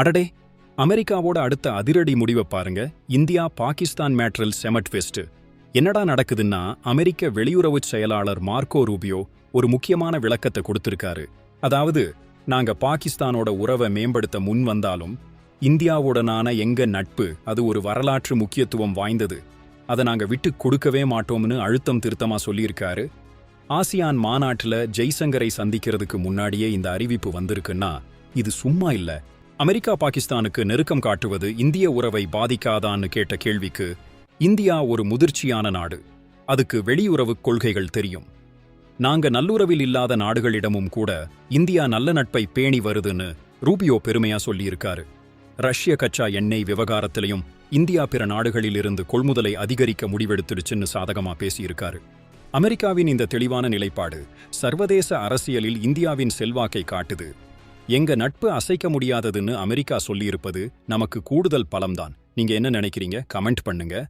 அடடே அமெரிக்காவோட அடுத்த அதிரடி முடிவை பாருங்க. இந்தியா பாகிஸ்தான் மேட்ரல் செமட் ஃபெஸ்ட் என்னடா நடக்குதுன்னா அமெரிக்க வெளியுறவு செயலாளர் மார்க்கோ ரூபியோ ஒரு முக்கியமான விளக்கத்தை கொடுத்திருக்காரு. அதாவது நாங்க பாகிஸ்தானோட உறவை மேம்படுத்த முன் வந்தாலும் இந்தியாவுடனான எங்க நட்பு அது ஒரு வரலாற்று முக்கியத்துவம் வாய்ந்தது. அதை நாங்க விட்டு கொடுக்கவே மாட்டோம்னு அழுத்தம் திருத்தமா சொல்லியிருக்காரு. ஆசியான் மாநாட்டுல ஜெய்சங்கரை சந்திக்கிறதுக்கு முன்னாடியே இந்த அறிவிப்பு வந்திருக்குன்னா இது சும்மா இல்ல. அமெரிக்கா பாகிஸ்தானுக்கு நெருக்கம் காட்டுவது இந்திய உறவை பாதிக்காதான்னு கேட்ட கேள்விக்கு இந்தியா ஒரு முதிர்ச்சியான நாடு. அதுக்கு வெளியுறவுக் கொள்கைகள் தெரியும். நாங்க நல்லுறவில் இல்லாத நாடுகளிடமும் கூட இந்தியா நல்ல நட்பை பேணி வருதுன்னு ரூபியோ பெருமையா சொல்லியிருக்காரு. ரஷ்ய கச்சா எண்ணெய் விவகாரத்திலையும் இந்தியா பிற நாடுகளிலிருந்து கொள்முதலை அதிகரிக்க முடிவெடுத்துடுச்சுன்னு சாதகமா பேசியிருக்காரு. அமெரிக்காவின் இந்த தெளிவான நிலைப்பாடு சர்வதேச அரசியலில் இந்தியாவின் செல்வாக்கை காட்டுது. எங்க நட்பு அசைக்க முடியாததுன்னு அமெரிக்கா சொல்லியிருப்பது நமக்கு கூடுதல் பலம்தான். நீங்க என்ன நினைக்கிறீங்க? கமெண்ட் பண்ணுங்க.